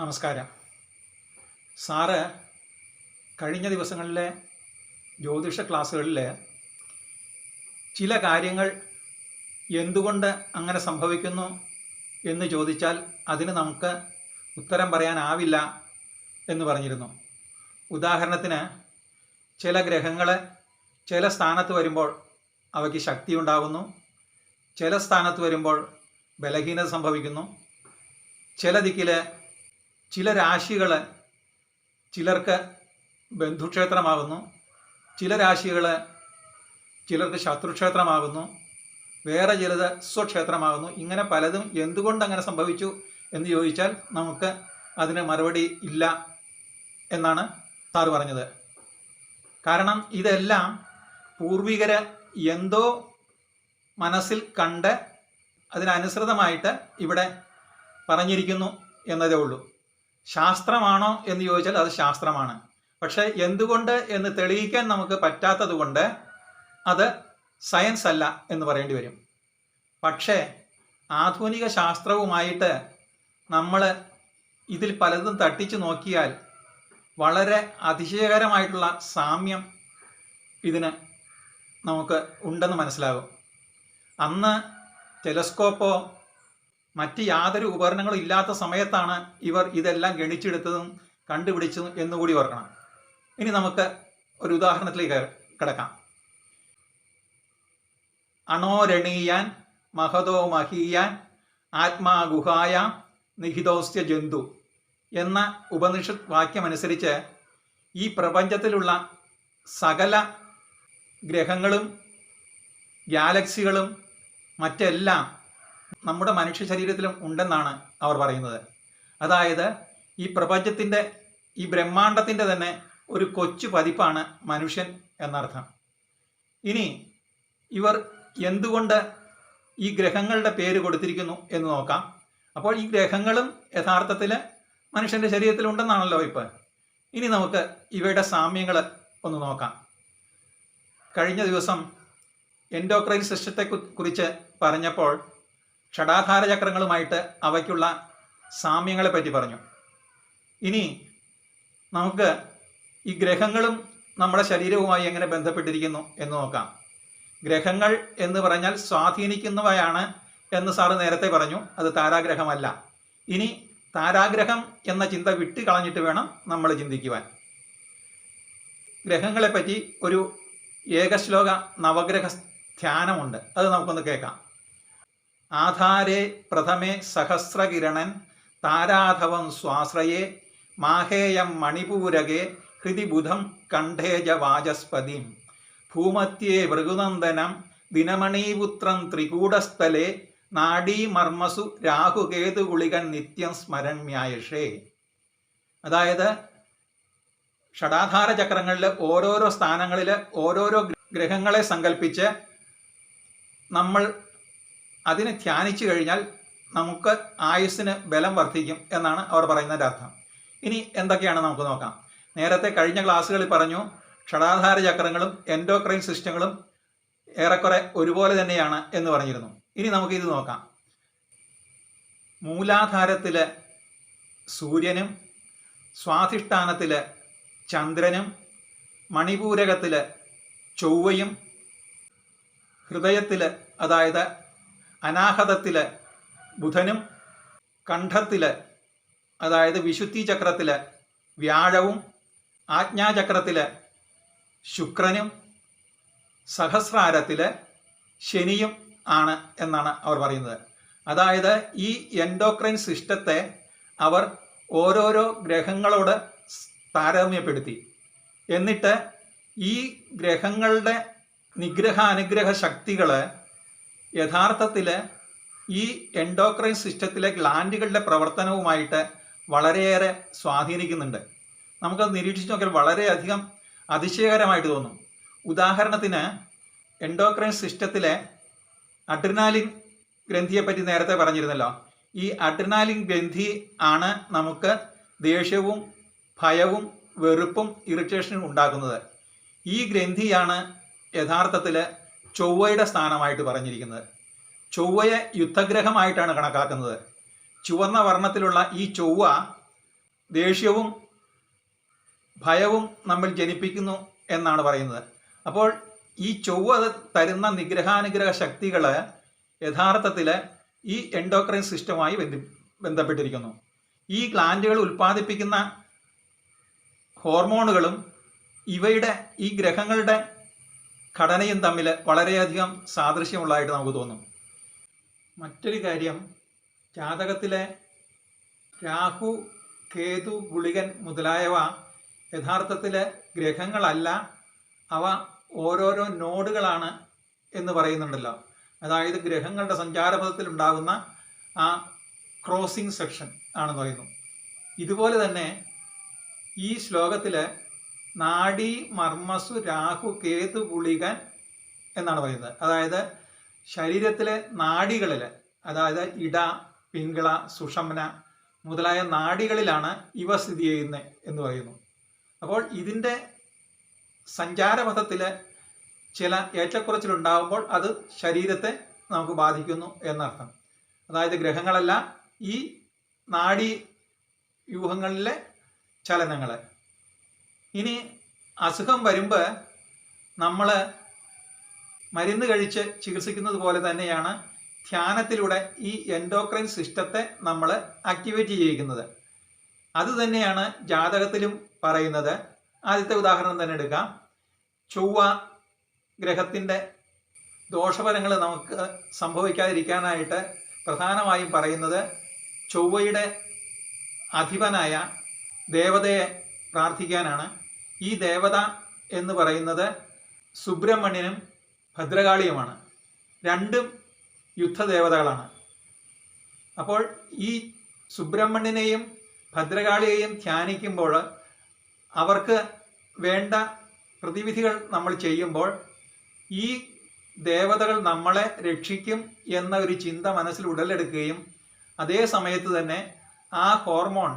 നമസ്കാരം. സാറ് കഴിഞ്ഞ ദിവസങ്ങളിലെ ജ്യോതിഷ ക്ലാസ്സുകളിൽ ചില കാര്യങ്ങൾ എന്തുകൊണ്ട് അങ്ങനെ സംഭവിക്കുന്നു എന്ന് ചോദിച്ചാൽ അതിന് നമുക്ക് ഉത്തരം പറയാനാവില്ല എന്ന് പറഞ്ഞിരുന്നു. ഉദാഹരണത്തിന് ചില ഗ്രഹങ്ങൾ ചില സ്ഥാനത്ത് വരുമ്പോൾ അവയ്ക്ക് ശക്തി ഉണ്ടാകുന്നു. ചില സ്ഥാനത്ത് വരുമ്പോൾ ബലഹീനത സംഭവിക്കുന്നു. ചില ദിക്കിൽ ചില രാശികൾ ചിലർക്ക് ബന്ധുക്ഷേത്രമാകുന്നു ചില രാശികൾ ചിലർക്ക് ശത്രുക്ഷേത്രമാകുന്നു വേറെ ചിലത് സ്വക്ഷേത്രമാകുന്നു. ഇങ്ങനെ പലതും എന്തുകൊണ്ട് അങ്ങനെ സംഭവിച്ചു എന്ന് ചോദിച്ചാൽ നമുക്ക് അതിന് മറുപടി ഇല്ല എന്നാണ് സാറ് പറഞ്ഞത്. കാരണം ഇതെല്ലാം പൂർവികര് എന്തോ മനസ്സിൽ കണ്ട് അതിനനുസൃതമായിട്ട് ഇവിടെ പറഞ്ഞിരിക്കുന്നു എന്നതേ ഉള്ളൂ. ശാസ്ത്രമാണോ എന്ന് ചോദിച്ചാൽ അത് ശാസ്ത്രമാണ്. പക്ഷെ എന്തുകൊണ്ട് എന്ന് തെളിയിക്കാൻ നമുക്ക് പറ്റാത്തത് കൊണ്ട് അത് സയൻസ് അല്ല എന്ന് പറയേണ്ടി വരും. പക്ഷേ ആധുനിക ശാസ്ത്രവുമായിട്ട് നമ്മൾ ഇതിൽ പലതും തട്ടിച്ചു നോക്കിയാൽ വളരെ അതിശയകരമായിട്ടുള്ള സാമ്യം ഇതിന് നമുക്ക് ഉണ്ടെന്ന് മനസ്സിലാകും. അന്ന് ടെലസ്കോപ്പോ മറ്റ് യാതൊരു ഉപകരണങ്ങളും ഇല്ലാത്ത സമയത്താണ് ഇവർ ഇതെല്ലാം ഗണിച്ചെടുത്തതും കണ്ടുപിടിച്ചതും എന്നുകൂടി ഓർക്കണം. ഇനി നമുക്ക് ഒരു ഉദാഹരണത്തിലേക്ക് കിടക്കാം. അണോരണീയാൻ മഹതോ മഹീയാൻ ആത്മാ ഗുഹായ നിഹിതോസ്യ ജന്തു എന്ന ഉപനിഷത്ത് വാക്യമനുസരിച്ച് ഈ പ്രപഞ്ചത്തിലുള്ള സകല ഗ്രഹങ്ങളും ഗാലക്സികളും മറ്റെല്ലാം നമ്മുടെ മനുഷ്യ ശരീരത്തിലും ഉണ്ടെന്നാണ് അവർ പറയുന്നത്. അതായത് ഈ പ്രപഞ്ചത്തിന്റെ ഈ ബ്രഹ്മാണ്ടത്തിന്റെ തന്നെ ഒരു കൊച്ചു പതിപ്പാണ് മനുഷ്യൻ എന്നർത്ഥം. ഇനി ഇവർ എന്തുകൊണ്ട് ഈ ഗ്രഹങ്ങളുടെ പേര് കൊടുത്തിരിക്കുന്നു എന്ന് നോക്കാം. അപ്പോൾ ഈ ഗ്രഹങ്ങളും യഥാർത്ഥത്തിൽ മനുഷ്യന്റെ ശരീരത്തിൽ ഉണ്ടെന്നാണല്ലോ ഇപ്പോൾ ഇനി നമുക്ക് ഇവയുടെ സാമ്യങ്ങൾ ഒന്ന് നോക്കാം. കഴിഞ്ഞ ദിവസം എൻഡോക്രൈൻ സിസ്റ്റത്തെ കുറിച്ച് പറഞ്ഞപ്പോൾ ഷടാധാര ചക്രങ്ങളുമായിട്ട് അവയ്ക്കുള്ള സാമ്യങ്ങളെ പറ്റി പറഞ്ഞു. ഇനി നമുക്ക് ഈ ഗ്രഹങ്ങളും നമ്മുടെ ശരീരവുമായി എങ്ങനെ ബന്ധപ്പെട്ടിരിക്കുന്നു എന്ന് നോക്കാം. ഗ്രഹങ്ങൾ എന്ന് പറഞ്ഞാൽ സ്വാധീനിക്കുന്നവയാണ് എന്ന് സാറ് നേരത്തെ പറഞ്ഞു. അത് താരാഗ്രഹമല്ല. ഇനി താരാഗ്രഹം എന്ന ചിന്ത വിട്ട് കളഞ്ഞിട്ട് വേണം നമ്മൾ ചിന്തിക്കുവാൻ. ഗ്രഹങ്ങളെപ്പറ്റി ഒരു ഏകശ്ലോക നവഗ്രഹ ധ്യാനമുണ്ട്. അത് നമുക്കൊന്ന് കേൾക്കാം. ആധാരേ പ്രഥമേ സഹസ്രകിരണൻ താരാധവം സ്വാശ്രയേ മാഹേയം മണിപൂരകേ ഹൃതി ബുധം കണ്ഠേജ വാചസ്പതിം. ഭൂമത്യേ ഭൃഗുനന്ദനം ദിനമണീപുത്രം ത്രികൂടസ്ഥലേ നാഡീമർമ്മസു രാഹുകേതുകുളികൻ നിത്യം സ്മരണ്യായഷേ. അതായത് ഷടാധാര ചക്രങ്ങളിൽ ഓരോരോ സ്ഥാനങ്ങളിൽ ഓരോരോ ഗ്രഹങ്ങളെ സങ്കല്പിച്ച് നമ്മൾ അതിനെ ധ്യാനിച്ചു കഴിഞ്ഞാൽ നമുക്ക് ആയുസ്സിന് ബലം വർദ്ധിക്കും എന്നാണ് അവർ പറയുന്നതിന്റെ അർത്ഥം. ഇനി എന്തൊക്കെയാണ് നമുക്ക് നോക്കാം. നേരത്തെ കഴിഞ്ഞ ക്ലാസ്സുകളിൽ പറഞ്ഞു ക്ഷടാധാര ചക്രങ്ങളും എൻഡോക്രൈൻ സിസ്റ്റങ്ങളും ഏറെക്കുറെ ഒരുപോലെ തന്നെയാണ് എന്ന് പറഞ്ഞിരുന്നു. ഇനി നമുക്ക് ഇത് നോക്കാം. മൂലാധാരത്തിൽ സൂര്യനും സ്വാധിഷ്ഠാനത്തിൽ ചന്ദ്രനും മണിപൂരകത്തിൽ ചൊവ്വയും ഹൃദയത്തിൽ അതായത് അനാഹതത്തിൽ ബുധനും കണ്ഠത്തിൽ അതായത് വിശുദ്ധി ചക്രത്തിൽ വ്യാഴവും ആജ്ഞാചക്രത്തിൽ ശുക്രനും സഹസ്രാരത്തിൽ ശനിയും ആണ് എന്നാണ് അവർ പറയുന്നത്. അതായത് ഈ എൻഡോക്രൈൻ സിസ്റ്റത്തെ അവർ ഓരോരോ ഗ്രഹങ്ങളോട് താരതമ്യപ്പെടുത്തി. എന്നിട്ട് ഈ ഗ്രഹങ്ങളുടെ നിഗ്രഹ അനുഗ്രഹ ശക്തികൾ യഥാർത്ഥത്തിൽ ഈ എൻഡോക്രൈൻ സിസ്റ്റത്തിലെ ഗ്ലാൻഡുകളുടെ പ്രവർത്തനവുമായിട്ട് വളരെയേറെ സ്വാധീനിക്കുന്നുണ്ട്. നമുക്കത് നിരീക്ഷിച്ച് നോക്കിയാൽ വളരെയധികം അതിശയകരമായിട്ട് തോന്നും. ഉദാഹരണത്തിന് എൻഡോക്രൈൻ സിസ്റ്റത്തിലെ അഡ്രിനാലിൻ ഗ്രന്ഥിയെപ്പറ്റി നേരത്തെ പറഞ്ഞിരുന്നല്ലോ. ഈ അഡ്രിനാലിൻ ഗ്രന്ഥി ആണ് നമുക്ക് ദേഷ്യവും ഭയവും വെറുപ്പും ഇറിറ്റേഷനും ഉണ്ടാക്കുന്നത്. ഈ ഗ്രന്ഥിയാണ് യഥാർത്ഥത്തിൽ ചൊവ്വയുടെ സ്ഥാനമായിട്ട് പറഞ്ഞിരിക്കുന്നത്. ചൊവ്വയെ യുദ്ധഗ്രഹമായിട്ടാണ് കണക്കാക്കുന്നത്. ചുവന്ന വർണത്തിലുള്ള ഈ ചൊവ്വ ദേഷ്യവും ഭയവും നമ്മൾ ജനിപ്പിക്കുന്നു എന്നാണ് പറയുന്നത്. അപ്പോൾ ഈ ചൊവ്വ തരുന്ന നിഗ്രഹാനുഗ്രഹ ശക്തികൾ യഥാർത്ഥത്തിൽ ഈ എൻഡോക്രൈൻ സിസ്റ്റമായി ബന്ധി ബന്ധപ്പെട്ടിരിക്കുന്നു. ഈ ഗ്ലാൻഡുകൾ ഉൽപ്പാദിപ്പിക്കുന്ന ഹോർമോണുകളും ഇവയുടെ ഈ ഗ്രഹങ്ങളുടെ ഘടനയും തമ്മിൽ വളരെയധികം സാദൃശ്യമുള്ളതായിട്ട് നമുക്ക് തോന്നും. മറ്റൊരു കാര്യം ജാതകത്തിലെ രാഹു കേതു ഗുളികൻ മുതലായവ യഥാർത്ഥത്തിൽ ഗ്രഹങ്ങളല്ല അവ ഓരോരോ നോഡുകളാണ് എന്ന് പറയുന്നുണ്ടല്ലോ. അതായത് ഗ്രഹങ്ങളുടെ സഞ്ചാരപഥത്തിൽ ഉണ്ടാകുന്ന ആ ക്രോസിംഗ് സെക്ഷൻ ആണെന്ന് പറയുന്നു. ഇതുപോലെ തന്നെ ഈ ശ്ലോകത്തിൽ നാഡി മർമ്മസു രാഹു കേതു ഗുളികൻ എന്നാണ് പറയുന്നത്. അതായത് ശരീരത്തിലെ നാഡികളിൽ അതായത് ഇട പിങ്കള സുഷമന മുതലായ നാടികളിലാണ് ഇവ സ്ഥിതി ചെയ്യുന്നത് എന്ന് പറയുന്നു. അപ്പോൾ ഇതിന്റെ സഞ്ചാരപഥത്തിൽ ചില ഏറ്റക്കുറച്ചിലുണ്ടാകുമ്പോൾ അത് ശരീരത്തെ നമുക്ക് ബാധിക്കുന്നു എന്നർത്ഥം. അതായത് ഗ്രഹങ്ങളെല്ലാം ഈ നാഡി വ്യൂഹങ്ങളിലെ ചലനങ്ങൾ ഇനി അസുഖം വരുമ്പോൾ നമ്മൾ മരുന്ന് കഴിച്ച് ചികിത്സിക്കുന്നത് പോലെ തന്നെയാണ് ധ്യാനത്തിലൂടെ ഈ എൻഡോക്രൈൻ സിസ്റ്റത്തെ നമ്മൾ ആക്ടിവേറ്റ് ചെയ്യിക്കുന്നത് അത് തന്നെയാണ് ജാതകത്തിലും പറയുന്നത്. ആദ്യത്തെ ഉദാഹരണം തന്നെ എടുക്കാം. ചൊവ്വ ഗ്രഹത്തിന്റെ ദോഷഫലങ്ങൾ നമുക്ക് സംഭവിക്കാതിരിക്കാനായിട്ട് പ്രധാനമായും പറയുന്നത് ചൊവ്വയുടെ അധിപനായ ദേവതയെ പ്രാർത്ഥിക്കാനാണ്. ഈ ദേവത എന്ന് പറയുന്നത് സുബ്രഹ്മണ്യനും ഭദ്രകാളിയുമാണ്. രണ്ടും യുദ്ധദേവതകളാണ്. അപ്പോൾ ഈ സുബ്രഹ്മണ്യനെയും ഭദ്രകാളിയെയും ധ്യാനിക്കുമ്പോൾ അവർക്ക് വേണ്ട പ്രതിവിധികൾ നമ്മൾ ചെയ്യുമ്പോൾ ഈ ദേവതകൾ നമ്മളെ രക്ഷിക്കും എന്ന ഒരു ചിന്ത മനസ്സിൽ ഉടലെടുക്കുകയും അതേ സമയത്ത് തന്നെ ആ ഹോർമോൺ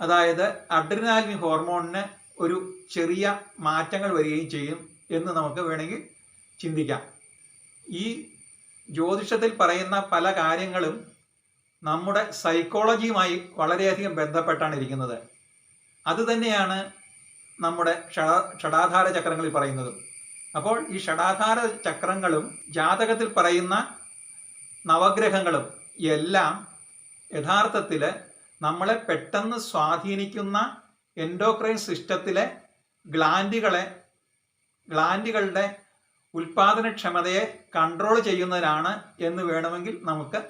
അതായത് അഡ്രിനാലിൻ ഹോർമോണിന് ഒരു ചെറിയ മാറ്റങ്ങൾ വരികയും ചെയ്യും എന്ന് നമുക്ക് വേണമെങ്കിൽ ചിന്തിക്കാം. ഈ ജ്യോതിഷത്തിൽ പറയുന്ന പല കാര്യങ്ങളും നമ്മുടെ സൈക്കോളജിയുമായി വളരെയധികം ബന്ധപ്പെട്ടാണ് ഇരിക്കുന്നത്. അത് തന്നെയാണ് നമ്മുടെ ഷടാധാര ചക്രങ്ങളിൽ പറയുന്നതും. അപ്പോൾ ഈ ഷടാധാര ചക്രങ്ങളും ജാതകത്തിൽ പറയുന്ന നവഗ്രഹങ്ങളും എല്ലാം യഥാർത്ഥത്തിൽ നമ്മളെ പെട്ടെന്ന് സ്വാധീനിക്കുന്ന എൻഡോക്രൈൻ സിസ്റ്റത്തിലെ ഗ്ലാൻഡുകളെ ഗ്ലാൻഡുകളുടെ ഉൽപാദനക്ഷമതയെ കൺട്രോൾ ചെയ്യുന്നതിനാണ് എന്ന് വേണമെങ്കിൽ നമുക്ക്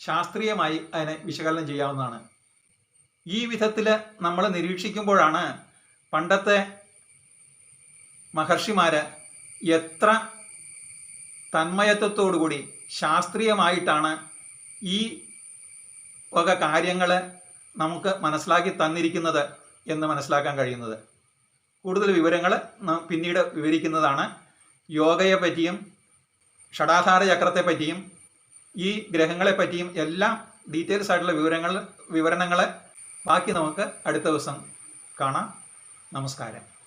ശാസ്ത്രീയമായി അതിനെ വിശകലനം ചെയ്യാവുന്നതാണ്. ഈ വിധത്തിൽ നമ്മൾ നിരീക്ഷിക്കുമ്പോഴാണ് പണ്ടത്തെ മഹർഷിമാര് എത്ര തന്മയത്വത്തോടുകൂടി ശാസ്ത്രീയമായിട്ടാണ് ഈ വക കാര്യങ്ങൾ നമുക്ക് മനസ്സിലാക്കി തന്നിരിക്കുന്നത് എന്ന് മനസ്സിലാക്കാൻ കഴിയുന്നത്. കൂടുതൽ വിവരങ്ങൾ പിന്നീട് വിവരിക്കുന്നതാണ്. യോഗയെ പറ്റിയും ഷടാധാര ചക്രത്തെ പറ്റിയും ഈ ഗ്രഹങ്ങളെ പറ്റിയും എല്ലാം ഡീറ്റെയിൽസ് ആയിട്ടുള്ള വിവരങ്ങൾ വിവരണങ്ങൾ ബാക്കി നമുക്ക് അടുത്ത ദിവസം കാണാം. നമസ്കാരം.